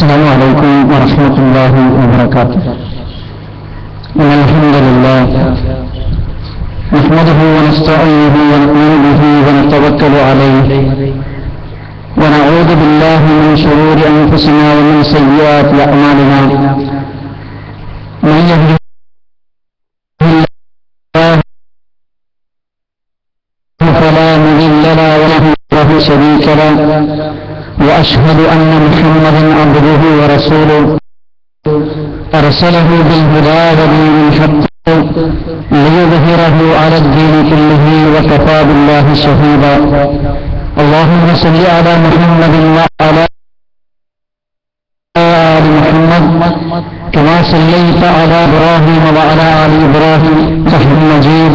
السلام عليكم ورحمة الله وبركاته. إن الحمد لله نحمده ونستعينه ونؤمن به ونتوكل عليه. ونعوذ بالله من شرور أنفسنا ومن سيئات أعمالنا. من يهده الله فلا مضل له وله له شريك له. وأشهد أن محمدا عبده ورسوله. أرسله بالهدى ودين الحق ليظهره على الدين كله وكفى بالله شهيدا. اللهم صل على محمد وعلى آل محمد كما صليت على إبراهيم وعلى آل إبراهيم حميد مجيد.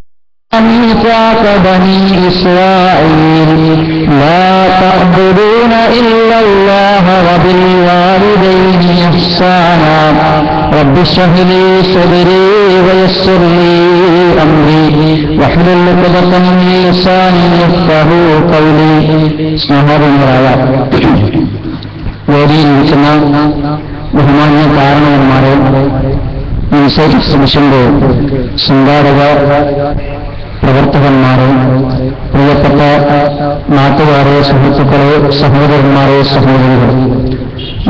ميثاق بني إسرائيل لا تعبدون إلا الله وبالوالدين إحسانا رب اشرح لي صدري ويسر لي أمري واحلل عقدة من لساني يفقه قولي സ്നേഹപരമായ വേദിയിലിരിക്കുന്ന ബഹുമാന്യ കാരണവന്മാരെ ഇൻസൈറ്റ് മിഷന്റെ സംഘാടക പ്രവർത്തകന്മാരെ പ്രിയപ്പെട്ട നാട്ടുകാരെ സുഹൃത്തുക്കളെ സഹോദരന്മാരെ സഹോദരികളെ.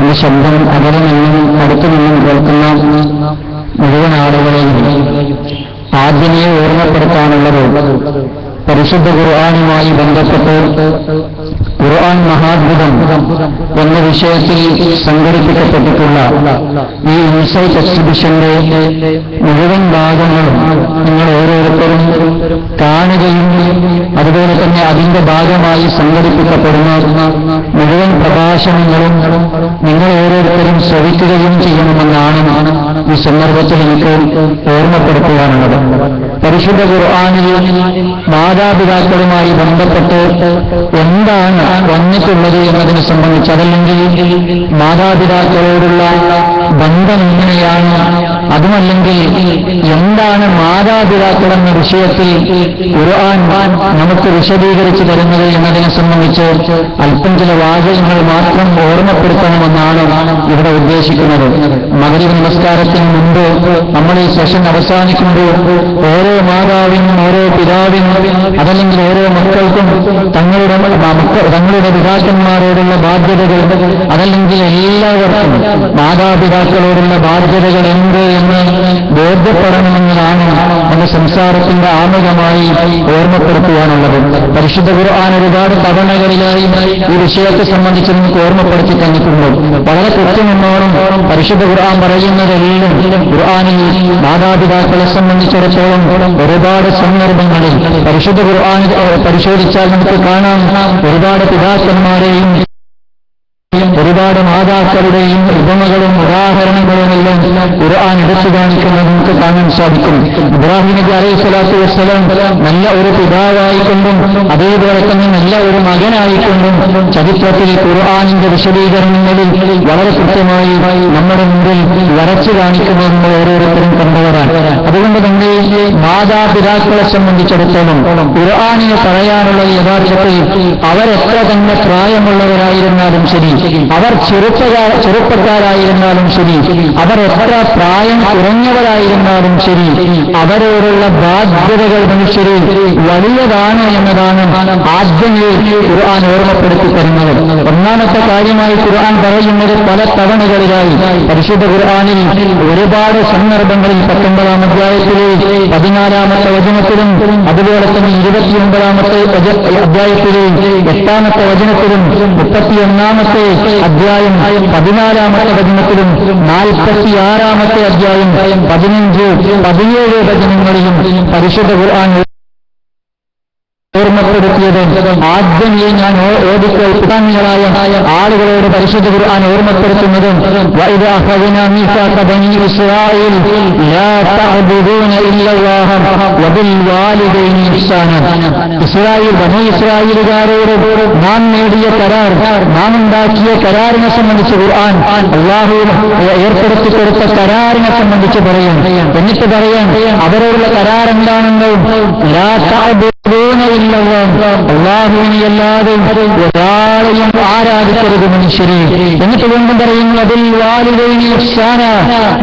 ഈ ശബ്ദം അകലെ നിന്നും അടുത്തു നിന്നും കേൾക്കുന്ന മുഴുവൻ ആളുകളെയും ആദ്യമേ ഓർമ്മപ്പെടുത്താനുള്ളത് പരിശുദ്ധ ഖുർആാനുമായി ബന്ധപ്പെട്ട് ഖുർആൻ മഹാദ്ഭുതം എന്ന വിഷയത്തിൽ സംഘടിപ്പിക്കപ്പെട്ടിട്ടുള്ള ഈ ഇൻസൈറ്റ് എക്സിബിഷന്റെ മുഴുവൻ ഭാഗങ്ങളും നിങ്ങൾ ഓരോരുത്തരും കാണുകയും അതുപോലെ തന്നെ അതിന്റെ ഭാഗമായി സംഘടിപ്പിക്കപ്പെടുന്ന മുഴുവൻ പ്രഭാഷണങ്ങളും നിങ്ങൾ ഓരോരുത്തരും ശ്രവിക്കുകയും ചെയ്യണമെന്നാണ് ഈ സന്ദർഭത്തിൽ എനിക്ക് ഓർമ്മപ്പെടുത്തുവാനുള്ളത്. പരിശുദ്ധ ഖുർആാനിൽ മാതാപിതാക്കളുമായി ബന്ധപ്പെട്ട് എന്താണ് വന്നിട്ടുള്ളത് എന്നതിനെ സംബന്ധിച്ച് അതല്ലെങ്കിൽ മാതാപിതാക്കളോടുള്ള ബന്ധം എങ്ങനെയാണ് അതുമല്ലെങ്കിൽ എന്താണ് മാതാപിതാക്കൾ എന്ന വിഷയത്തിൽ ഖുർആൻ നമുക്ക് വിശദീകരിച്ചു തരുന്നത് എന്നതിനെ സംബന്ധിച്ച് അല്പം ചില വാചകങ്ങൾ മാത്രം ഓർമ്മപ്പെടുത്തണമെന്നാണ് ഇവിടെ ഉദ്ദേശിക്കുന്നത്. മകരീവ് നമസ്കാരത്തിന് മുമ്പ് നമ്മൾ ഈ സെഷൻ അവസാനിക്കുമ്പോൾ ഓരോ മാതാവിനും ഓരോ പിതാവിനും അതല്ലെങ്കിൽ ഓരോ മക്കൾക്കും തങ്ങളുടെ തങ്ങളുടെ പിതാക്കന്മാരോടുള്ള ബാധ്യതകൾ അതല്ലെങ്കിൽ എല്ലാവർക്കും മാതാപിതാക്കളോടുള്ള ബാധ്യതകൾ എന്ത് എന്ന് ബോധ്യപ്പെടണമെന്നതാണ് എന്റെ സംസാരത്തിന്റെ ആമുഖമായി ഓർമ്മപ്പെടുത്തുവാനുള്ളത്. പരിശുദ്ധ ഖുർആൻ ഒരുപാട് തവണകളിലായി ഈ വിഷയത്തെ സംബന്ധിച്ച് നമുക്ക് ഓർമ്മപ്പെടുത്തി തന്നിട്ടുണ്ട്. വളരെ കൃത്യമെന്നോണം പരിശുദ്ധ ഖുർആൻ പറയുന്നതെല്ലാം ഖുർആനിൽ മാതാപിതാക്കളെ സംബന്ധിച്ചിടത്തോളം ഒരുപാട് സന്ദർഭങ്ങളിൽ പരിശുദ്ധ ഖുർആൻ പരിശോധിച്ചാൽ നമുക്ക് കാണാം ഒരുപാട് പിതാക്കന്മാരെയും ഒരുപാട് മാതാക്കളുടെയും ഉപമകളും ഉദാഹരണങ്ങളുമെല്ലാം ഖുർആൻ എടുത്തു കാണിക്കുന്നത് നമുക്ക് കാണാൻ സാധിക്കും. ഇബ്രാഹിം നബി അലൈഹി സ്വലാത്തു വസ്സലാം നല്ല ഒരു പിതാവായിക്കൊണ്ടും അതേപോലെ തന്നെ നല്ല ഒരു മകനായിക്കൊണ്ടും ചരിത്രത്തിൽ ഖുർആാനിന്റെ വിശദീകരണങ്ങളിൽ വളരെ കൃത്യമായി നമ്മുടെ മുമ്പിൽ വരച്ചു കാണിക്കുന്നത് ഓരോരുത്തരും കണ്ടവരാണ്. അതുകൊണ്ട് തന്നെ മാതാപിതാക്കളെ സംബന്ധിച്ചിടത്തോളം ഖുർആാനിനെ പറയാനുള്ള യഥാർത്ഥത്തിൽ അവരെത്ര തന്നെ പ്രായമുള്ളവരായിരുന്നാലും ശരി അവർ ചെറുപ്പകാര ചെറുപ്പക്കാരായിരുന്നാലും ശരി. അവർ എത്ര പ്രായം കുറഞ്ഞവരായിരുന്നാലും ശരി. അവരോടുള്ള ബാധ്യതകൾ മനുഷ്യരിൽ വലിയതാണ് എന്നതാണ് ആദ്യമേ ഖുർആൻ ഓർമ്മപ്പെടുത്തി തരുന്നത്. ഒന്നാമത്തെ കാര്യമായി ഖുർആൻ പറയുന്നത് പല തവണകളിലായി. പരിശുദ്ധ ഖുർആാനിൽ ഒരുപാട് സന്ദർഭങ്ങളിൽ പത്തൊമ്പതാം അധ്യായത്തിലെ പതിനാലാമത്തെ വചനത്തിലും അതുപോലെ തന്നെ ഇരുപത്തിയൊമ്പതാമത്തെ അധ്യായത്തിലെ എട്ടാമത്തെ വചനത്തിലും മുപ്പത്തിയൊന്നാമത്തെ അധ്യായം പതിനാലാമത്തെ വചനത്തിലും നാൽപ്പത്തിയാറാമത്തെ അധ്യായം പതിനഞ്ച് പതിനേഴ് വചനങ്ങളിലും പരിശുദ്ധ ഖുർആൻ ഓർമ്മപ്പെടുത്തിയത് ആദ്യമേ ഞാൻ ഓടിച്ച ആളുകളോട് പരിശുദ്ധ ഖുർആൻ ഓർമ്മപ്പെടുത്തുന്നത് ഇസ്രായേൽ ബനി ഇസ്രായേലുകാരോട് നാം നേടിയ കരാർ നാം ഉണ്ടാക്കിയ കരാറിനെ സംബന്ധിച്ച് ഖുർആൻ അള്ളാഹു ഏർപ്പെടുത്തി കൊടുത്ത കരാറിനെ സംബന്ധിച്ച് പറയാം. എന്നിട്ട് പറയാം അവരോടുള്ള കരാർ എന്താണെന്നും ഒരാളെയും ആരാധിക്കരുത് മനുഷ്യരെ. എന്നിട്ട് വീണ്ടും പറയുന്നു അതിൽ ഇഹ്സാന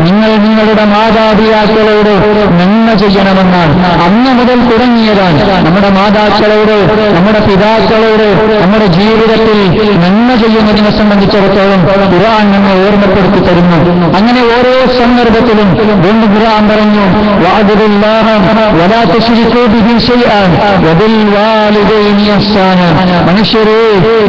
നിങ്ങൾ നിങ്ങളുടെ മാതാപിതാക്കളോട് നന്മ ചെയ്യണമെന്നാണ്. അന്ന് മുതൽ തുടങ്ങിയതാണ് നമ്മുടെ മാതാക്കളോട് നമ്മുടെ പിതാക്കളോട് നമ്മുടെ ജീവിതത്തിൽ നന്മ ചെയ്യുന്നതിനെ സംബന്ധിച്ചിടത്തോളം ഖുർആൻ നമ്മെ ഓർമ്മപ്പെടുത്തി തരുന്നു. അങ്ങനെ ഓരോ സന്ദർഭത്തിലും വീണ്ടും ഖുർആൻ പറഞ്ഞു വാതിലില്ലാഹം വലാ തുശ്രികൂ ബിഹി മനുഷ്യരെ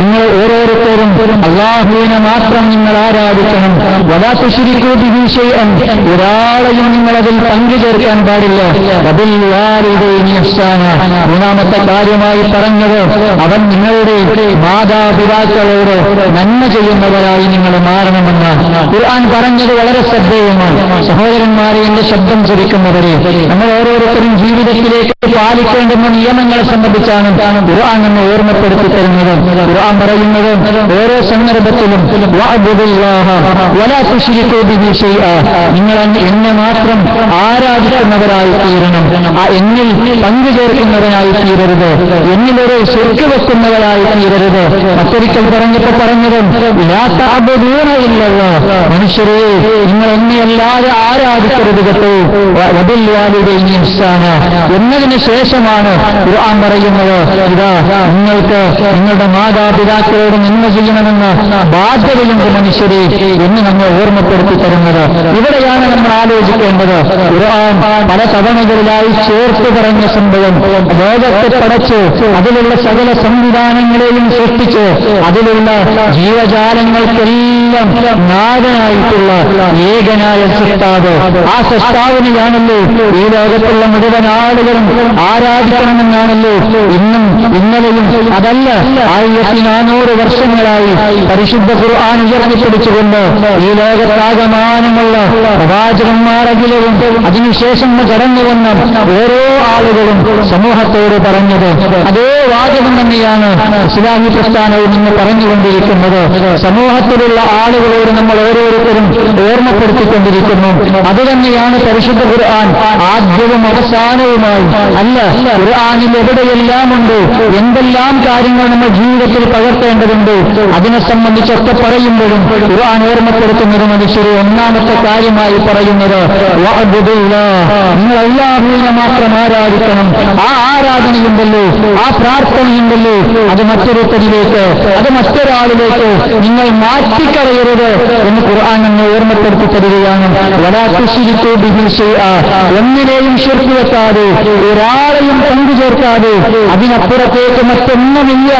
നിങ്ങൾ ഓരോരുത്തരും അള്ളാഹുവിനെ മാത്രം നിങ്ങൾ ആരാധിക്കണം. വലാ തുശ്രികൂ വിഷയം ഒരാളെയും നിങ്ങൾ അതിൽ പങ്കു ചേർക്കാൻ പാടില്ല. അതിൽ മൂന്നാമത്തെ കാര്യമായി പറഞ്ഞത് അവൻ നിങ്ങളുടെ മാതാപിതാക്കളോട് നന്മ ചെയ്യുന്നവരായി നിങ്ങൾ മാറണമെന്ന് ഖുർആൻ പറഞ്ഞത് വളരെ ശ്രദ്ധേയമാണ്. സഹോദരന്മാരെ എന്റെ ശബ്ദം ചരിക്കുന്നവരെ നമ്മൾ ഓരോരുത്തരും ജീവിതത്തിലേക്ക് പാലിക്കേണ്ടുന്ന നിയമങ്ങളെ സംബന്ധിച്ചാണ് ഖുർആൻ നമ്മെ ഓർമ്മപ്പെടുത്തി തരുന്നത് ഖുർആൻ പറയുന്നത് ഓരോ സന്ദർഭത്തിലും. നിങ്ങൾ എന്നെ മാത്രം ആരാധിക്കുന്നവരായി തീരണം ആ എന്നിൽ പങ്കു ചേർക്കുന്നവനായി തീരരുത് എന്നിലൊരു ശരിക്കു വെക്കുന്നവരായി തീരരുത് മറ്റൊരിക്കൽ പറഞ്ഞപ്പോ പറഞ്ഞത് ഇല്ലല്ലോ. മനുഷ്യരെ നിങ്ങൾ എന്നെയല്ലാതെ ആരാധിക്കരുത് കേട്ടോ വബിൽ ഇഹ്സാന. എന്നതിന് ശേഷമാണ് ഖുർആൻ പറയുന്നത് ഇതാ നിങ്ങൾക്ക് നിങ്ങളുടെ മാതാപിതാക്കളോട് നന്മ ചെയ്യണമെന്ന് ബാധ്യതയുണ്ട് മനുഷ്യരെ എന്ന് നമ്മെ ഓർമ്മപ്പെടുത്തി തരുന്നത്. ഇവിടെയാണ് നമ്മൾ ആലോചിക്കേണ്ടത്. ഖുർആൻ പല തവണകളിലായി ചേർത്ത് പറഞ്ഞ സംഭവം. ലോകത്തെ പടച്ച് അതിലുള്ള സകല സംവിധാനങ്ങളെയും സൃഷ്ടിച്ച് അതിലുള്ള ജീവജാലങ്ങൾക്കെല്ലാം നാഥനായിട്ടുള്ള ഏകനായ സൃഷ്ടാവ്. ആ സൃഷ്ടാവിനെയാണല്ലോ ഈ ലോകത്തുള്ള മുഴുവൻ ആളുകളും ആരാധിക്കണമെന്നാണല്ലോ ഇന്നും ഇന്നലെയും അതല്ല ആയിരത്തി നാനൂറ് വർഷങ്ങളായി പരിശുദ്ധ ഖുർആൻ ഉയർത്തിപ്പിടിച്ചുകൊണ്ട് ഈ ലോകത്താകമാനമുള്ള പ്രവാചകന്മാരെങ്കിലും അതിനുശേഷം കടന്നു വന്ന ഓരോ ആളുകളും സമൂഹത്തോട് പറഞ്ഞത് അതേ വാചകം തന്നെയാണ് ഇസ്ലാമി പ്രസ്ഥാനവും ഇന്ന് പറഞ്ഞുകൊണ്ടിരിക്കുന്നത്. സമൂഹത്തിലുള്ള ആളുകളോട് നമ്മൾ ഓരോരുത്തരും ഓർമ്മപ്പെടുത്തിക്കൊണ്ടിരിക്കുന്നു. അത് തന്നെയാണ് പരിശുദ്ധ ഖുർആൻ ആദ്യവും അവസാനവുമായി അല്ല ഖുർആനിൽ എവിടെയെല്ലാം ഉണ്ട് എന്തെല്ലാം കാര്യങ്ങൾ നമ്മൾ ജീവിതത്തിൽ പകർത്തേണ്ടതുണ്ട്? അതിനെ സംബന്ധിച്ചൊക്കെ പറയുമ്പോഴും ഖുർആൻ ഓർമ്മപ്പെടുത്തുന്നത് മനുഷ്യരെ ഒന്നാമത്തെ കാര്യമായി പറയുന്നത്. നിങ്ങൾ അല്ലാഹുവിനെ മാത്രം ആരാധിക്കണം. ആ ആരാധനയുണ്ടല്ലോ ആ പ്രാർത്ഥനയുണ്ടല്ലോ. അത് മറ്റൊരുത്തരിലേക്ക് അത് മറ്റൊരാളിലേക്ക് നിങ്ങൾ മാറ്റിക്കളയരുത് എന്ന് ഖുർആൻ നമ്മെ ഓർമ്മപ്പെടുത്തി തരികയാണ്. ഒന്നിനെയും ശിർക്ക് വെക്കാതെ ഒരാളെയും പങ്കു ചേർക്കാതെ അതിനപ്പുറത്തേക്ക് മറ്റൊന്നുമില്ല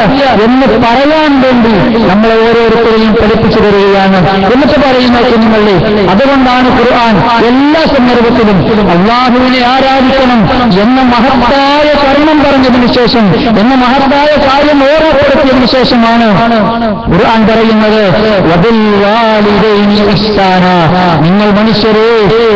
എന്ന് പറയാൻ വേണ്ടി നമ്മളെ ഓരോരുത്തരെയും പഠിപ്പിച്ചു തരികയാണ്. എന്നിട്ട് പറയുന്ന കുഞ്ഞുങ്ങളെ അതുകൊണ്ടാണ് ഖുർആൻ എല്ലാ സന്ദർഭത്തിലും അള്ളാഹുവിനെ ആരാധിക്കണം എന്ന മഹത്തായ കർമ്മം പറഞ്ഞതിന് ശേഷം എന്ന മഹത്തായ കാര്യം ഓർമ്മപ്പെടുത്തിയതിനു ശേഷമാണ് ഖുർആൻ പറയുന്നത്. നിങ്ങൾ മനുഷ്യരെ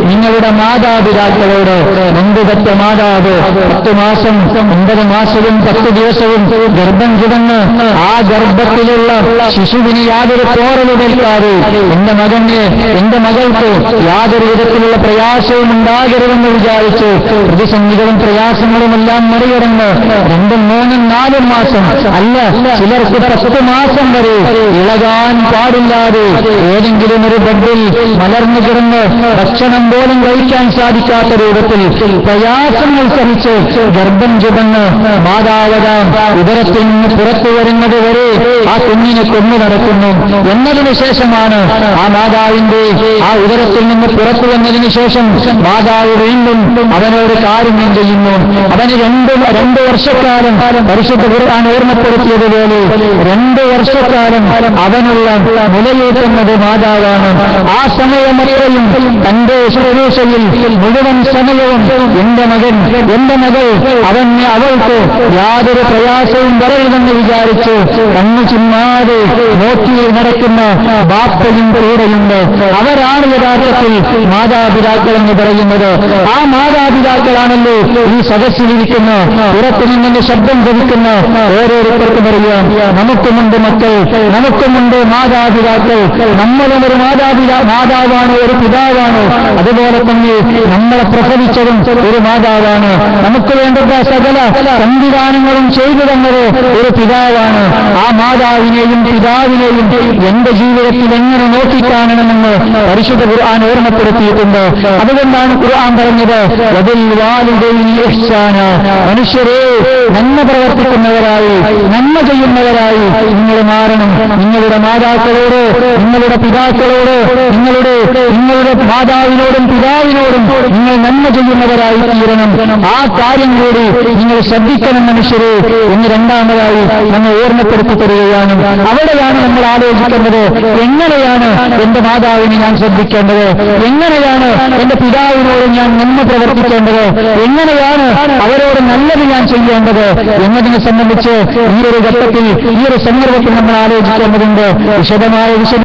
നിങ്ങളുടെ മാതാപിതാക്കളോട് മുമ്പുപറ്റ മാതാവ് പത്ത് മാസം ഒമ്പത് മാസവും പത്ത് ദിവസവും ഗർഭം കിടന്ന് ആ ഗർഭത്തിലുള്ള ശിശുവിന് യാതൊരു തോറലുകൾക്കാതെ എന്റെ മകന് എന്റെ മകൾക്ക് യാതൊരു വിധത്തിലുള്ള പ്രയാസവും ഉണ്ടാകരുതെന്ന് വിചാരിച്ച് പ്രതിസന്ധികളും പ്രയാസങ്ങളുമെല്ലാം മറികടന്ന് രണ്ടും മൂന്നും നാലും മാസം അല്ല ചിലർക്ക് പത്ത് മാസം വരെ ഇളകാൻ പാടില്ലാതെ ഏതെങ്കിലും ഒരു ബെഡിൽ മലർന്നു കിടന്ന് ഭക്ഷണം പോലും കഴിക്കാൻ സാധിക്കാത്ത രൂപത്തിൽ പ്രയാസങ്ങൾ സഹിച്ച് ഗർഭം ചുമന്ന് മാതാവതാം ഉദരത്തിൽ നിന്ന് പുറത്തു വരുന്നത് വരെ ആ കുഞ്ഞിനെ കൊന്നു നടക്കുന്നു. എന്നതിനു ശേഷമാണ് ആ മാതാവിന്റെ ആ ഉദരത്തിൽ നിന്ന് പുറത്തു വന്നതിന് ശേഷം മാതാവ് വീണ്ടും അവനോട് കാരുണ്യം ചെയ്യുന്നു. അവന് രണ്ട് രണ്ട് വർഷക്കാലം പരിശുദ്ധ ഖുർആൻ ഓർമ്മപ്പെടുത്തിയതുപോലെ രണ്ട് വർഷക്കാലം അവനുള്ള നിലയേറ്റുന്നത് മാതാവാണ്. ആ സമയമത്രയും തന്റെ ശുശ്രൂഷയിൽ മുഴുവൻ സമയവും എന്റെ മകൻ എന്റെ മകൾ അവന് അവൾക്ക് യാതൊരു പ്രയാസവും വരരുതെന്ന് വിചാരിച്ച് കണ്ണു ചിമ്മാതെ നോക്കി നടക്കുന്ന ബാപ്പയും കൂടെയുണ്ട്. അവരാണ് യഥാർത്ഥത്തിൽ മാതാപിതാക്കൾ എന്ന് പറയുന്നത്. ആ മാതാപിതാക്കളാണല്ലോ ഈ സദസ്സിലിരിക്കുന്ന പുറത്തു നിന്നെ ശബ്ദം ധരിക്കുന്ന ഓരോരുത്തർക്കും അറിയാം. നമുക്കുമുണ്ട് മക്കൾ നമുക്കുമുണ്ട് മാതാപിതാക്കൾ നമ്മളും ഒരു മാതാപിതാ മാതാവാണ് ഒരു പിതാവാണ്. അതുപോലെ തന്നെ നമ്മളെ പ്രസവിച്ചതും ഒരു മാതാവാണ്. നമുക്ക് വേണ്ടുന്ന സകല സംവിധാനങ്ങളും ചെയ്തു തന്നത് ഒരു പിതാവാണ്. ആ മാതാവിനെയും പിതാവിനെയും എന്റെ ജീവിതത്തിൽ എങ്ങനെ നോക്കിക്കാണണമെന്ന് പരിശുദ്ധ ഖുർആൻ ഓർമ്മപ്പെടുത്തിയിട്ടുണ്ട്. അതുകൊണ്ടാണ് ഖുർആൻ പറഞ്ഞത് അതിൽ ഇഹ്സാന. മനുഷ്യരെ നന്മ പ്രവർത്തിക്കുന്നവരായി നന്മ ചെയ്യുന്നവരായി നിങ്ങൾ മാറണം. നിങ്ങളുടെ മാതാക്കളോട് നിങ്ങളുടെ പിതാക്കളോട് നിങ്ങളുടെ നിങ്ങളുടെ മാതാവിനോടും പിതാവിനോടും നിങ്ങൾ നന്മ ചെയ്യുന്നവരായി തീരണം. ആ കാര്യം കൂടി നിങ്ങൾ ശ്രദ്ധിക്കണം മനുഷ്യരെ എന്ന് രണ്ടാമതായി നമ്മൾ ഓർമ്മപ്പെടുത്തി തരികയാണ് അവിടെയാണ് നമ്മൾ ആലോചിക്കേണ്ടത് എങ്ങനെയാണ് എന്റെ മാതാവിനെ ഞാൻ ശ്രദ്ധിക്കേണ്ടത്? എങ്ങനെയാണ് എന്റെ പിതാവിനോട് ഞാൻ നന്മ പ്രവർത്തിക്കേണ്ടത്? എങ്ങനെയാണ് അവരോട് നല്ലത് ഞാൻ ചെയ്യേണ്ടത് എന്നതിനെ സംബന്ധിച്ച് ഈ ഒരു ഘട്ടത്തിൽ ഈ ഒരു സന്ദർഭത്തിൽ നമ്മൾ ആലോചിക്കേണ്ടതുണ്ട്. വിശദമായ വിശദ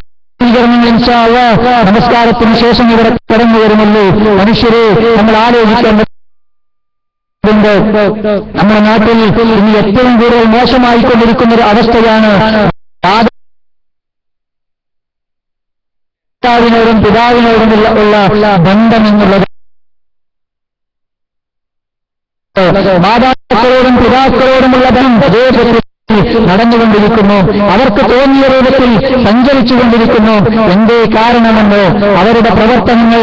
നമസ്കാരത്തിന് ശേഷം ഇവിടെ കടന്നു വരുമല്ലോ. മനുഷ്യരെ നമ്മൾ ആലോചിക്കേണ്ടത് നമ്മുടെ നാട്ടിൽ ഇനി ഏറ്റവും കൂടുതൽ മോശമായിക്കൊണ്ടിരിക്കുന്ന ഒരു അവസ്ഥയാണ് മാതാവിനോടും പിതാവിനോടുമുള്ള ഉള്ള ബന്ധം എന്നുള്ളത് മാതാക്കളോടും പിതാക്കളോടുമുള്ള ബന്ധം അതേപറ്റി നടന്നുകൊണ്ടിരിക്കുന്നു. അവർക്ക് തോന്നിയ രൂപത്തിൽ സഞ്ചരിച്ചുകൊണ്ടിരിക്കുന്നു. എന്തേ കാരണമെന്ന് അവരുടെ പ്രവർത്തനങ്ങൾ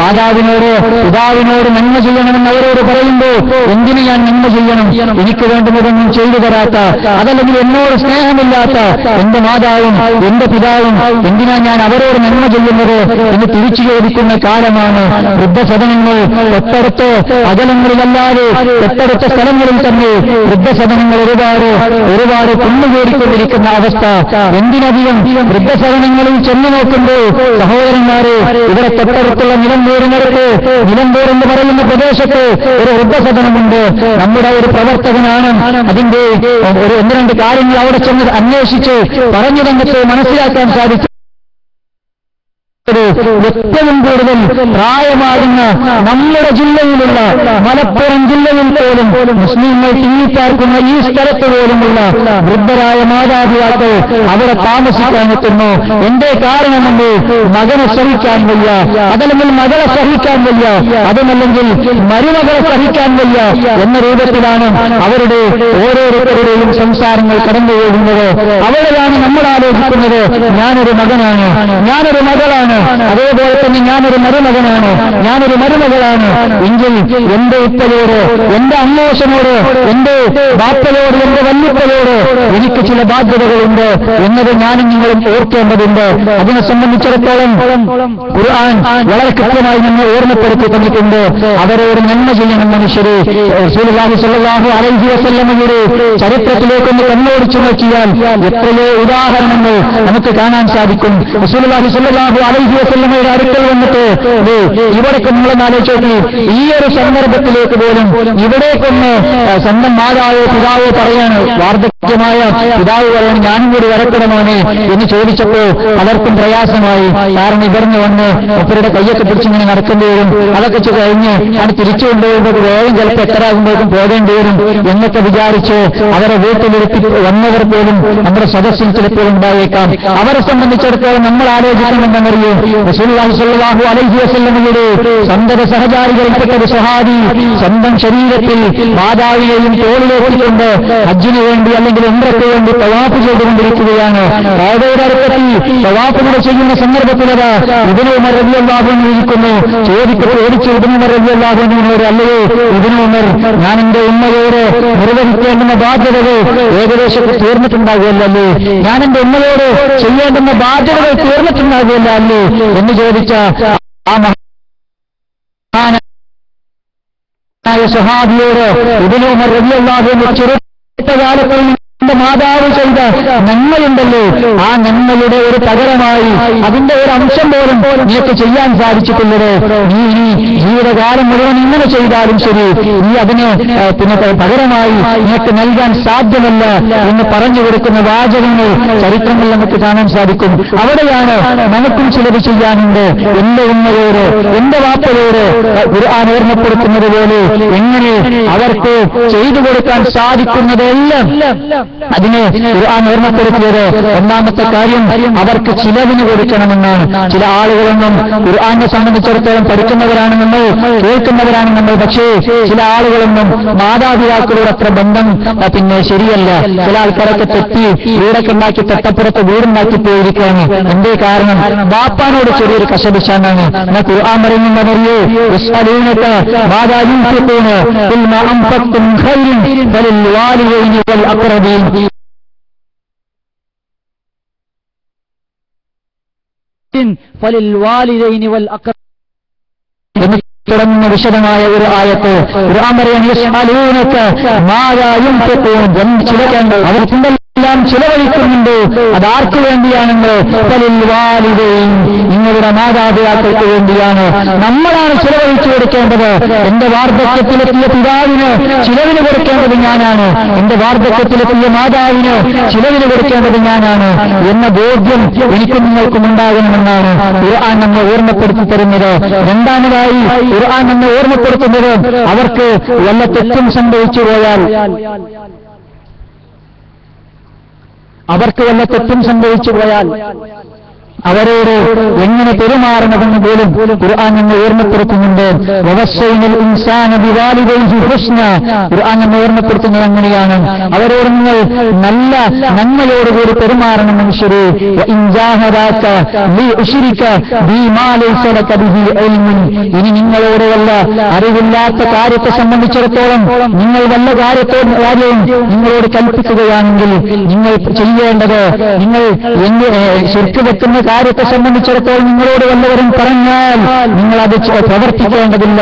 മാതാവിനോട് പിതാവിനോട് നന്മ ചെയ്യണമെന്ന് അവരോട് പറയുമ്പോൾ എന്തിന് ഞാൻ നന്മ ചെയ്യണം? എനിക്ക് വേണ്ടുന്നതൊന്നും ചെയ്തു തരാത്ത അതല്ലെങ്കിൽ എന്നോട് സ്നേഹമില്ലാത്ത എന്റെ മാതാവും എന്റെ പിതാവും എന്തിനാ ഞാൻ അവരോട് നന്മ ചെയ്യുന്നത് എന്ന് തിരിച്ചു ചോദിക്കുന്ന കാലമാണ് വൃദ്ധസദനങ്ങൾ. തൊട്ടടുത്ത് അകലങ്ങളിലല്ലാതെ തൊട്ടടുത്ത സ്ഥലങ്ങളിൽ തന്നെ വൃദ്ധസദനങ്ങൾ ഒരുപാട് ഒരുപാട് കുന്നുകൂടിക്കൊണ്ടിരിക്കുന്ന അവസ്ഥ. എന്തിനധികം വൃദ്ധശരണങ്ങളിൽ ചെന്നു നോക്കുമ്പോൾ സഹോദരന്മാരെ ഇവിടെ തൊട്ടടുത്തുള്ള നിലമ്പൂരിനടുത്ത് നിലമ്പൂർ എന്ന് പറയുന്ന പ്രദേശത്ത് ഒരു വൃദ്ധസദനമുണ്ട്. നമ്മുടെ ഒരു പ്രവർത്തകനാണ് അതിന്റെ ഒരു ഒന്ന് രണ്ട് കാര്യങ്ങൾ അവിടെ ചെന്ന് അന്വേഷിച്ച് പറഞ്ഞു തന്നിട്ട് മനസ്സിലാക്കാൻ സാധിച്ചു. ഏറ്റവും കൂടുതൽ പ്രായമാകുന്ന നമ്മുടെ ജില്ലയിലുള്ള മലപ്പുറം ജില്ലയിൽ പോലും മുസ്ലിങ്ങൾ തിങ്ങിപ്പാർക്കുന്ന ഈ സ്ഥലത്ത് പോലുമുള്ള വൃദ്ധരായ മാതാപിതാക്കൾ അവിടെ താമസിക്കാനെത്തുന്നു എന്തേ? കാരണമെന്ന് മകനെ സഹിക്കാൻ വയ്യ. അതല്ലെങ്കിൽ മകളെ സഹിക്കാൻ വയ്യ. അതുമല്ലെങ്കിൽ മരുമകളെ സഹിക്കാൻ വയ്യ എന്ന രൂപത്തിലാണ് അവരുടെ ഓരോരുത്തരുടെയും സംസാരങ്ങൾ കടന്നു പോകുന്നത് അവിടെയാണ് നമ്മൾ ആലോചിക്കുന്നത് ഞാനൊരു മകനാണ് ഞാനൊരു മകളാണ്. അതേപോലെ തന്നെ ഞാനൊരു മരുമകനാണ്. ഞാനൊരു മരുമകളാണ്. എങ്കിൽ എന്റെ ഉപ്പയോട് എന്റെ അമ്മോശനോട് എന്റെ ബാപ്പയോട് എന്റെ വല്യപ്പയോട് എനിക്ക് ചില ബാധ്യതകളുണ്ട് എന്നത് ഞാനും നിങ്ങളും ഓർക്കേണ്ടതുണ്ട്. അതിനെ സംബന്ധിച്ചിടത്തോളം ഖുർആൻ വളരെ കൃത്യമായി നമ്മൾ ഓർമ്മപ്പെടുത്തി തന്നിട്ടുണ്ട്. അവരോട് നന്മ ചെയ്യണം മനുഷ്യരെ. റസൂലുള്ളാഹി സ്വല്ലല്ലാഹു അലൈഹി വസല്ലമയുടെ ചരിത്രത്തിലേക്കൊന്ന് കണ്ണോടിച്ചു നോക്കിയാൽ എത്രയോ ഉദാഹരണങ്ങൾ നമുക്ക് കാണാൻ സാധിക്കും. റസൂലുള്ളാഹി സ്വല്ലല്ലാഹു അലൈഹി വസല്ലമയുടെ അടുക്കൽ വന്നിട്ട് ഇവിടെ നമ്മളൊന്ന് നോക്കി. ഈ ഒരു സന്ദർഭത്തിലേക്ക് പോലും ഇവിടേക്കൊന്ന് സ്വന്തം മാതാവോ പിതാവോ പറയാണ് വാർദ്ധക്യ വാർദ്ധക്യമായ പിതാവ് പറയണം ഞാനും കൂടി വരക്കണമോനെ എന്ന് ചോദിച്ചപ്പോ പലർക്കും പ്രയാസമായി. കാരണം ഇവർന്ന് വന്ന് ഒപ്പരുടെ കയ്യൊക്കെ പിടിച്ചിങ്ങനെ നടക്കേണ്ടി വരും അതൊക്കെ കഴിഞ്ഞ് അത് തിരിച്ചു കൊണ്ടുപോകുമ്പോൾ വേഗം ചിലപ്പോൾ എത്ര ആകുമ്പോഴേക്കും പോകേണ്ടി വരും എന്നൊക്കെ വിചാരിച്ച് അവരെ വീട്ടിലിരുത്തി വന്നവർ പോലും നമ്മുടെ സദസ്സിൽ ചിലപ്പോൾ ഉണ്ടായേക്കാം. അവരെ സംബന്ധിച്ചിടത്തോളം നമ്മൾ ആലോചിക്കണമെന്നറിയും? അലൈഹി വസല്ലമയുടെ സന്തത സഹചാരികളിൽപ്പെട്ട സഹാബി സ്വന്തം ശരീരത്തിൽ മാതാവിനെയും തോളിലേറ്റിക്കൊണ്ട് അജ്ജിനു വേണ്ടി അല്ലെങ്കിൽ ഉംറയ്ക്ക് വേണ്ടി തവാഫ് ചെയ്തുകൊണ്ടിരിക്കുകയാണ്? തവാഫ് കൂടെ ചെയ്യുന്ന സന്ദർഭത്തിലത് ഇതിനെ ഉമർ ഉമർ റബിയല്ലാഹു ഇരിക്കുന്നു. ചോദിക്ക് ചോദിച്ചു ഇതിന് ഉമർ റബിയല്ലാഹുവിനോട് അല്ലയോ ഇതിന് ഉമർ ഞാൻ എന്റെ ഉമ്മയോട് നിർവഹിക്കേണ്ടുന്ന ബാധ്യതകൾ ഏകദേശം തീർന്നിട്ടുണ്ടാകുമല്ലോ അല്ലേ ഞാൻ എന്റെ ഉമ്മയോട് ചെയ്യേണ്ടുന്ന ബാധ്യതകൾ തീർന്നിട്ടുണ്ടാകുമല്ലോ അല്ലേ എന്ന് ചോദിച്ച മഹാനായ സുഹാബിയോട് ഇതിനോ ഉമർ ചെറുപ്പ കാലത്തിൽ മാതാവ് ചെയ്ത നന്മയുണ്ടല്ലോ ആ നന്മയുടെ ഒരു പകരമായി അതിന്റെ ഒരു അംശം പോലും നിനക്ക് ചെയ്യാൻ സാധിച്ചിട്ടുള്ളത് നീ ഇനി ജീവിതകാലം മുഴുവൻ ഇങ്ങനെ ചെയ്താലും ശരി. നീ അതിന് പിന്നെ പകരമായി നിനക്ക് നൽകാൻ സാധ്യമല്ല എന്ന് പറഞ്ഞു കൊടുക്കുന്ന വാചകങ്ങൾ ചരിത്രങ്ങളിൽ നമുക്ക് കാണാൻ സാധിക്കും. അവിടെയാണ് നമുക്കും ചിലത് ചെയ്യാനുണ്ട്. എന്റെ ഉമ്മയോട് എന്റെ വാപ്പയോട് ആ ഓർമ്മപ്പെടുത്തുന്നത് പോലെ എങ്ങനെ അവർക്ക് ചെയ്തു കൊടുക്കാൻ സാധിക്കുന്നതെല്ലാം അതിന് ഖുർആൻ ഓർമ്മപ്പെടുത്തിയത് ഒന്നാമത്തെ കാര്യം അവർക്ക് ചിലവിന് കൊടുക്കണമെന്നാണ്. ചില ആളുകളൊന്നും ഖുർആാനെ സംബന്ധിച്ചിടത്തോളം പഠിക്കുന്നവരാണ് നമ്മൾ കേൾക്കുന്നവരാണ് നമ്മൾ പക്ഷേ ചില ആളുകളൊന്നും മാതാപിതാക്കളോട് അത്ര ബന്ധം പിന്നെ ശരിയല്ല. ചില ആൾക്കാരൊക്കെ തെറ്റി വീടൊക്കെ ഉണ്ടാക്കി തെട്ടപ്പുറത്ത് വീടുണ്ടാക്കി പോയിരിക്കുകയാണ്. എന്തേ കാരണം? ബാപ്പാനോട് ചെറിയൊരു കശപിച്ചാണ് എന്നാൽ ഖുർആൻ പറയുന്നതറിയോ തുടങ്ങുന്ന വിശദമായ ഒരു ആയത്ത് അവർ ചിന്തല്ല ചിലക്കേണ്ട ചിലവഴിക്കുന്നുണ്ട്. അതാർക്ക് വേണ്ടിയാണെന്ന് വാലിദൈൻ നിങ്ങളുടെ മാതാപിതാക്കൾക്ക് വേണ്ടിയാണ്. നമ്മളാണ് ചിലവഴിച്ചു കൊടുക്കേണ്ടത്. എന്റെ വാർദ്ധക്യത്തിലെത്തിയ പിതാവിന് ചിലവിന് കൊടുക്കേണ്ടത് ഞാനാണ്. എന്റെ വാർദ്ധക്യത്തിലെത്തിയ മാതാവിന് ചിലവിന് കൊടുക്കേണ്ടത് ഞാനാണ്. എന്ന ബോധ്യം എനിക്ക് നിങ്ങൾക്കും ഉണ്ടാകണമെന്നാണ് ഖുർആൻ നമ്മെ ഓർമ്മപ്പെടുത്തി തരുന്നത്. രണ്ടാമതായി ഖുർആൻ നമ്മെ ഓർമ്മപ്പെടുത്തുന്നത് അവർക്ക് വല്ല തെറ്റും സംഭവിച്ചു പോയാൽ അവർക്ക് വല്ല തെറ്റും സംഭവിച്ചു പോയാൽ അവരോട് എങ്ങനെ പെരുമാറണമെന്ന് പോലും ഖുർആൻ നമ്മെ ഓർമ്മപ്പെടുത്തുന്നുണ്ട്. വ്യവസ്ഥയിൽ ഇൻസാന ബിവാലിദൈഹി ഹുസ്ന. ഖുർആൻ നമ്മെ ഓർമ്മപ്പെടുത്തുന്നത് അങ്ങനെയാണ്. അവരോട് നിങ്ങൾ നല്ല നന്മയോടുകൂടി പെരുമാറണം മനുഷ്യരെ. ഇനി നിങ്ങളോട് വല്ല അറിവില്ലാത്ത കാര്യത്തെ സംബന്ധിച്ചിടത്തോളം നിങ്ങൾ വല്ല കാര്യത്തോ കാര്യവും നിങ്ങളോട് കൽപ്പിക്കുകയാണെങ്കിൽ നിങ്ങൾ ചെയ്യേണ്ടത് നിങ്ങൾ എന്ത് ശരിക്കു വെക്കുന്ന കാര്യത്തെ സംബന്ധിച്ചിടത്തോളം നിങ്ങളോട് വല്ലവരും പറഞ്ഞാൽ നിങ്ങൾ അത് പ്രവർത്തിക്കേണ്ടതില്ല.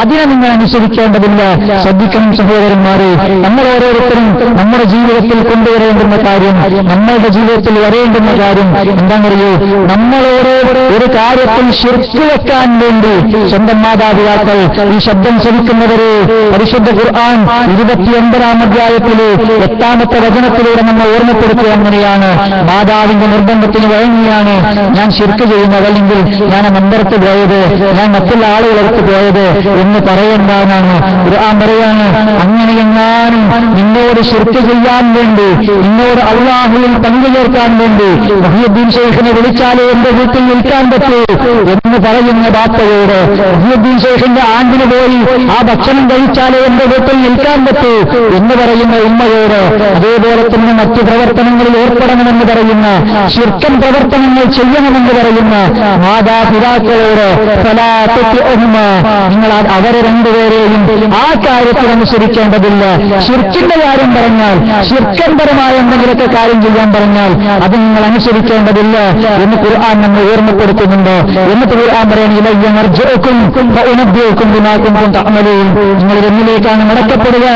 അതിനെ നിങ്ങൾ അനുസരിക്കേണ്ടതില്ല. ശ്രദ്ധിക്കണം സഹോദരന്മാരെ. നമ്മൾ ഓരോരുത്തരും നമ്മുടെ ജീവിതത്തിൽ കൊണ്ടുവരേണ്ടുന്ന കാര്യം നമ്മളുടെ ജീവിതത്തിൽ വരേണ്ടുന്ന കാര്യം എന്താണെന്നറിയോ? നമ്മളോട് ഒരു കാര്യത്തിൽ ശിർക്ക് വെക്കാൻ വേണ്ടി സ്വന്തം മാതാപിതാക്കൾ ഈ ശബ്ദം ശ്രമിക്കുന്നവരെ പരിശുദ്ധ ഖുർആൻ ഇരുപത്തിയൊമ്പതാം അധ്യായത്തിലെ എട്ടാമത്തെ വചനത്തിലൂടെ നമ്മൾ ഓർമ്മപ്പെടുത്തുക അങ്ങനെയാണ് മാതാവിന്റെ നിർബന്ധത്തിന് വഴങ്ങിയാണ് ഞാൻ ശിർക്ക് ചെയ്യുന്നത് അല്ലെങ്കിൽ ഞാൻ മന്ദിരത്ത് പോയത് ഞാൻ മറ്റുള്ള ആളുകളടുത്ത് പോയത് എന്ന് പറയേണ്ടതാണ്. ഖുർആൻ പറയാണ് അങ്ങനെയെങ്ങാനും നിന്നോട് ശിർക്ക് ചെയ്യാൻ വേണ്ടി നിന്നോട് അള്ളാഹുവിൽ പങ്കുചേർക്കാൻ വേണ്ടി മഹിയുദ്ദീൻ ഷെയ്ഖിനെ വിളിച്ചാലേ എന്റെ വീട്ടിൽ നിൽക്കാൻ പറ്റൂ എന്ന് പറയുന്ന ബാപ്പയോട് മഹിയുദ്ദീൻ ഷെയ്ഖിന്റെ ആണ്ടിന് പോയി ആ ഭക്ഷണം കഴിച്ചാലേ എന്റെ വീട്ടിൽ നിൽക്കാൻ പറ്റൂ എന്ന് പറയുന്ന ഉമ്മയോട് അതേപോലെ തന്നെ മറ്റു പ്രവർത്തനങ്ങളിൽ ഏർപ്പെടണമെന്ന് പറയുന്ന ശിർക്കൻ പ്രവർത്തനങ്ങൾ ചെയ്യണമെന്ന് പറയുന്ന മാതാപിതാക്കളോട്. നിങ്ങൾ അവരെ രണ്ടുപേരെയും ആ കാര്യത്തിൽ അനുസരിക്കേണ്ടതില്ല. ഷിർക്കിന്റെ കാര്യം പറഞ്ഞാൽ ഷിർക്കൻപരമായ എന്തെങ്കിലുമൊക്കെ കാര്യം ചെയ്യാൻ പറഞ്ഞാൽ അത് നിങ്ങൾ അനുസരിക്കേണ്ടതില്ല എന്ന് ഖുർആൻ നമ്മൾ ഓർമ്മപ്പെടുത്തുന്നുണ്ട്. എന്നിട്ട് ഖുർആൻ തഅമലൂൻ. നിങ്ങൾ എന്നിലേക്കാണ് മടക്കപ്പെടുക.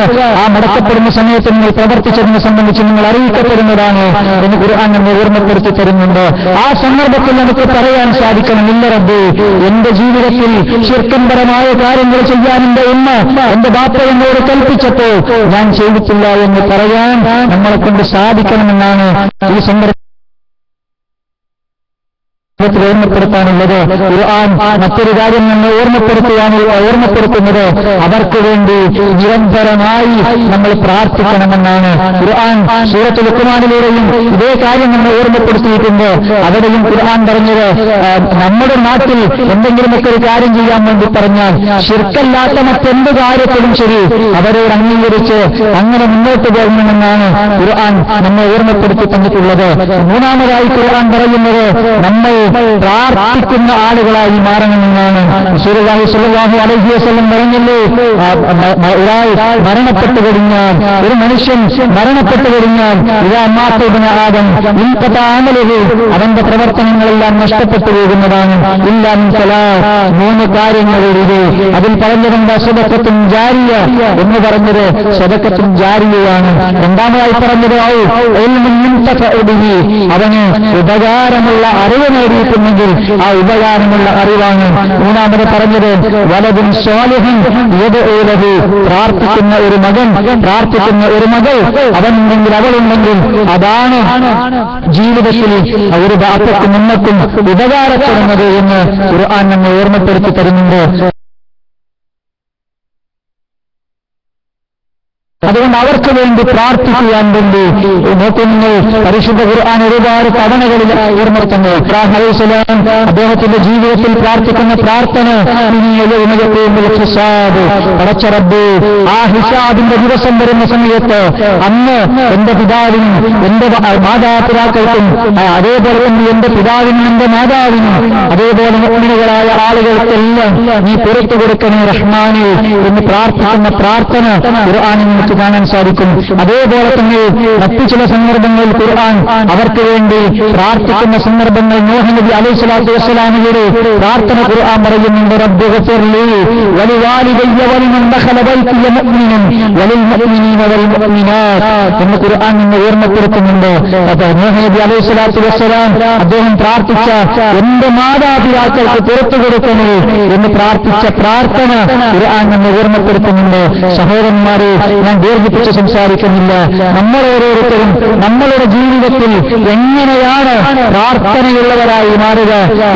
ആ മടക്കപ്പെടുന്ന സമയത്ത് നിങ്ങൾ പ്രവർത്തിച്ചതിനെ സംബന്ധിച്ച് നിങ്ങൾ അറിയിക്കപ്പെടുന്നതാണ് എന്ന് ഖുർആൻ നമ്മൾ ഓർമ്മപ്പെടുത്തി തരുന്നുണ്ട്. ആ സന്ദർഭത്തിൽ നമുക്ക് പറയാൻ സാധിക്കണം ഇല്ല റബ്ബേ. എന്റെ ജീവിതത്തിൽ ശിർക്കംപരമായ കാര്യങ്ങൾ ചെയ്യാനുണ്ട് എന്ന് എന്റെ ബാപ്പ എന്നോട് കൽപ്പിച്ചപ്പോ ഞാൻ ചെയ്തിട്ടില്ല എന്ന് പറയാൻ നമ്മളെ കൊണ്ട് സാധിക്കണമെന്നാണ് ഈ സന്ദർഭം ത്തിൽ ഓർമ്മപ്പെടുത്താനുള്ളത് ഖുർആൻ മറ്റൊരു കാര്യം നമ്മൾ ഓർമ്മപ്പെടുത്തുകയാണ് ഓർമ്മപ്പെടുത്തുന്നത് അവർക്ക് വേണ്ടി നിരന്തരമായി നമ്മൾ പ്രാർത്ഥിക്കണമെന്നാണ്. ഖുർആൻ സൂറത്ത് ഇതേ കാര്യം നമ്മൾ ഓർമ്മപ്പെടുത്തിയിട്ടുണ്ട്. അവിടെയും ഖുർആൻ പറഞ്ഞത് നമ്മുടെ നാട്ടിൽ എന്തെങ്കിലുമൊക്കെ ഒരു കാര്യം ചെയ്യാൻ വേണ്ടി പറഞ്ഞാൽ ശിർക്കല്ലാത്ത മറ്റെന്ത് കാര്യത്തിലും ശരി അവരോട് അംഗീകരിച്ച് അങ്ങനെ മുന്നോട്ട് പോകണമെന്നാണ് ഖുർആൻ നമ്മെ ഓർമ്മപ്പെടുത്തി തന്നിട്ടുള്ളത്. മൂന്നാമതായി ഖുർആൻ പറയുന്നത് നമ്മൾ പ്രാർത്ഥിക്കുന്ന ആളുകളായി മാറണമെന്നാണ്. സുരവാഹി സുലവാഹു അലഹി വസ്ലം പറഞ്ഞില്ലേ? ഒരാൾ മരണപ്പെട്ടു കഴിഞ്ഞാൽ ഒരു മനുഷ്യൻ മരണപ്പെട്ടു കഴിഞ്ഞാൽ ഇതാ മാത്തതിന് ആദം ഇൻപതാമലഹു അവന്റെ പ്രവർത്തനങ്ങളെല്ലാം നഷ്ടപ്പെട്ടു പോകുന്നതാണ്. ഇല്ലാൻ കലാ മൂന്ന് കാര്യങ്ങളിത് അതിൽ പറഞ്ഞതെന്താ? സ്വതക്കത്തും ജാരിയ എന്ന് പറഞ്ഞത് സ്വതക്കത്തും ജാരിയയാണ്. രണ്ടാമതായി പറഞ്ഞത് അവന് ഉപകാരമുള്ള അറിവ് നേടിയിട്ടുണ്ടെങ്കിൽ ആ ഉപകാരമുള്ള അറിവാണ് മൂന്നാമത് പറഞ്ഞത് വലതും സ്വാലിഹൻ ഏതത് പ്രാർത്ഥിക്കുന്ന ഒരു മകൻ പ്രാർത്ഥിക്കുന്ന ഒരു മകൾ അവനുണ്ടെങ്കിൽ അവളുണ്ടെങ്കിൽ അതാണ് ജീവിതത്തിൽ ഒരു ബാപ്പക്കും ഉമ്മക്കും ഉപകാരപ്പെടുന്നത് എന്ന് ഖുർആൻ നമ്മൾ ഓർമ്മപ്പെടുത്തി തരുന്നുണ്ട്. അതുകൊണ്ട് അവർക്ക് വേണ്ടി പ്രാർത്ഥിക്കാൻ വേണ്ടി നോക്കുന്നു പരിശുദ്ധ ഖുർആൻ ഒരുപാട് തവണകളിൽ ഓർമ്മത്തുന്നു ഇബ്രാഹിം അദ്ദേഹത്തിന്റെ ജീവിതത്തിൽ പ്രാർത്ഥിക്കുന്ന പ്രാർത്ഥന ഹിസാബ് പടച്ച റബ്ബ് ആ ഹിസാബിന്റെ ദിവസം വരുന്ന സമയത്ത് അന്ന് എന്റെ പിതാവിനും എന്റെ മാതാപിതാക്കൾക്കും അതേപോലെ തന്നെ എന്റെ പിതാവിനും എന്റെ മാതാവിനും അതേപോലെ മുഗ്മിനുകളായ ആളുകൾക്കെല്ലാം നീ പുറത്തു കൊടുക്കണേ റഹ്മാനെ എന്ന് പ്രാർത്ഥിക്കുന്ന പ്രാർത്ഥന ഖുർആാനിൽ നമുക്ക് കാണാൻ സാധിക്കും. അതേപോലെ തന്നെ മറ്റു ചില സന്ദർഭങ്ങളിൽ ഖുർആൻ അവർക്ക് വേണ്ടി പ്രാർത്ഥിക്കുന്ന സന്ദർഭങ്ങൾ നോഹ് നബി അലൈഹി സ്വലാത്തു വസ്സലാമിയുടെ പ്രാർത്ഥന ഖുർആൻ പറയുന്നുണ്ട്. എന്ന് ഖുർആൻ നമ്മെ ഓർമ്മപ്പെടുത്തുന്നുണ്ട്. അപ്പൊ നോഹ് നബി അലൈഹി സ്വലാത്തു വസ്സലാം അദ്ദേഹം പ്രാർത്ഥിച്ച എന്റെ മാതാപിതാക്കൾക്ക് പുറത്തു കൊടുക്കണേ എന്ന് പ്രാർത്ഥിച്ച പ്രാർത്ഥന ഖുർആൻ നമ്മെ ഓർമ്മപ്പെടുത്തുന്നുണ്ട്. സഹോദരന്മാരെ ഞാൻ ദീർഘിപ്പിച്ച് സംസാരിക്കുന്നില്ല. നമ്മൾ ഓരോരുത്തരും നമ്മളുടെ ജീവിതത്തിൽ എങ്ങനെയാണ് പ്രാർത്ഥനയുള്ളവരായി മാറുക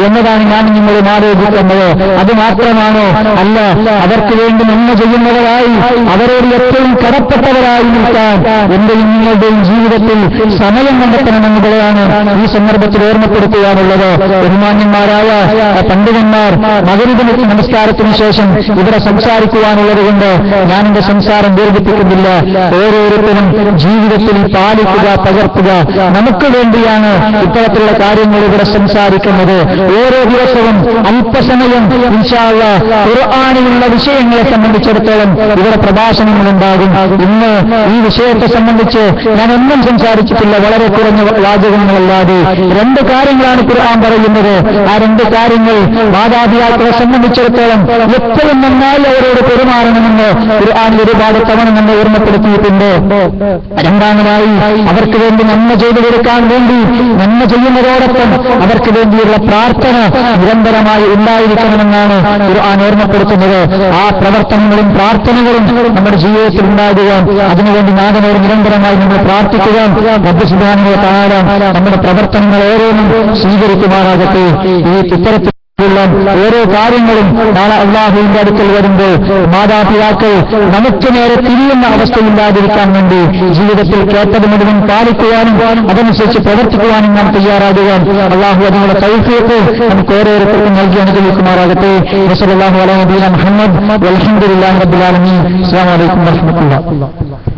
എന്നതാണ് ഞാൻ നിങ്ങളും ആലോചിക്കുന്നത്. അത് മാത്രമാണോ? അല്ല അവർക്ക് വേണ്ടി നന്മ ചെയ്യുന്നവരായി അവരോട് ഏറ്റവും കടപ്പെട്ടവരായി നിൽക്കാൻ എന്റെയും നിങ്ങളുടെയും ജീവിതത്തിൽ സമയം കണ്ടെത്തണമെന്നുള്ളതാണ് ഈ സന്ദർഭത്തിൽ ഓർമ്മപ്പെടുത്തുവാനുള്ളത്. ബഹുമാന്യന്മാരായ പണ്ഡിതന്മാർ മകരിത നമസ്കാരത്തിന് ശേഷം ഇവിടെ സംസാരിക്കുവാനുള്ളത് കൊണ്ട് ഞാൻ എന്റെ സംസാരം ദീർഘിപ്പിക്കുന്നില്ല ഓരോരുത്തരും ജീവിതത്തിൽ പാലിക്കുക പകർത്തുക. നമുക്ക് വേണ്ടിയാണ് ഇത്തരത്തിലുള്ള കാര്യങ്ങൾ ഇവിടെ സംസാരിക്കുന്നത്. ഓരോ ദിവസവും അല്പസമയം ഇൻഷാള്ള ഖുർആാനിലുള്ള വിഷയങ്ങളെ സംബന്ധിച്ചിടത്തോളം ഇവിടെ പ്രഭാഷണങ്ങളുണ്ടാകും. ഇന്ന് ഈ വിഷയത്തെ സംബന്ധിച്ച് ഞാൻ ഒന്നും സംസാരിച്ചിട്ടില്ല. വളരെ കുറഞ്ഞ വാചകങ്ങളല്ലാതെ രണ്ട് കാര്യങ്ങളാണ് ഖുർആൻ പറയുന്നത്. ആ രണ്ട് കാര്യങ്ങൾ മാതാപിതാക്കളെ സംബന്ധിച്ചിടത്തോളം എപ്പോഴും നന്നായി അവരോട് പെരുമാറണമെന്ന് ഖുർആാനിൽ ഒരുപാട് തവണ നമ്മെ ഓർമ്മപ്പെടുത്തിയിട്ടുണ്ട് രണ്ടാമതായി അവർക്ക് വേണ്ടി നന്മ ചെയ്തു കൊടുക്കാൻ വേണ്ടി നന്മ ചെയ്യുന്നതോടൊപ്പം അവർക്ക് വേണ്ടിയുള്ള പ്രാർത്ഥന നിരന്തരമായി ഉണ്ടായിരിക്കണമെന്നാണ് ഖുർആൻ ഓർമ്മപ്പെടുത്തുന്നത്. ആ പ്രവർത്തനങ്ങളും പ്രാർത്ഥനകളും നമ്മുടെ ജീവിതത്തിൽ ഉണ്ടാകുക അതിനുവേണ്ടി നാഥനോട് നിരന്തരമായി നമ്മൾ പ്രാർത്ഥിക്കുക റബ്ബ് കാണാൻ നമ്മുടെ പ്രവർത്തനങ്ങൾ ഓരോന്നും സ്വീകരിക്കുമാറാകട്ടെ. ഈ ഇത്തരത്തിൽ ഉള്ള ഓരോ കാര്യങ്ങളും നാളെ അള്ളാഹുവിന്റെ അടുക്കൽ വരുമ്പോൾ മാതാപിതാക്കൾ നമുക്ക് നേരെ തിരിയുന്ന അവസ്ഥയില്ലാതിരിക്കാൻ വേണ്ടി ജീവിതത്തിൽ കേട്ടത് മുഴുവൻ പാലിക്കുവാനും അതനുസരിച്ച് പ്രവർത്തിക്കുവാനും നാം തയ്യാറാകുക അള്ളാഹു അതിനുള്ള കൈഫിയത്ത് നമുക്ക് ഓരോരുത്തർക്കും നൽകി അനുഗ്രഹിക്കുമാറാകട്ടെ. വസല്ലല്ലാഹു അലൈഹി നബീന മുഹമ്മദ്. വൽഹംദുലില്ലാഹി റബ്ബിൽ ആലമീൻ. അസ്സലാമു അലൈക്കും വറഹ്മത്തുള്ളാഹി.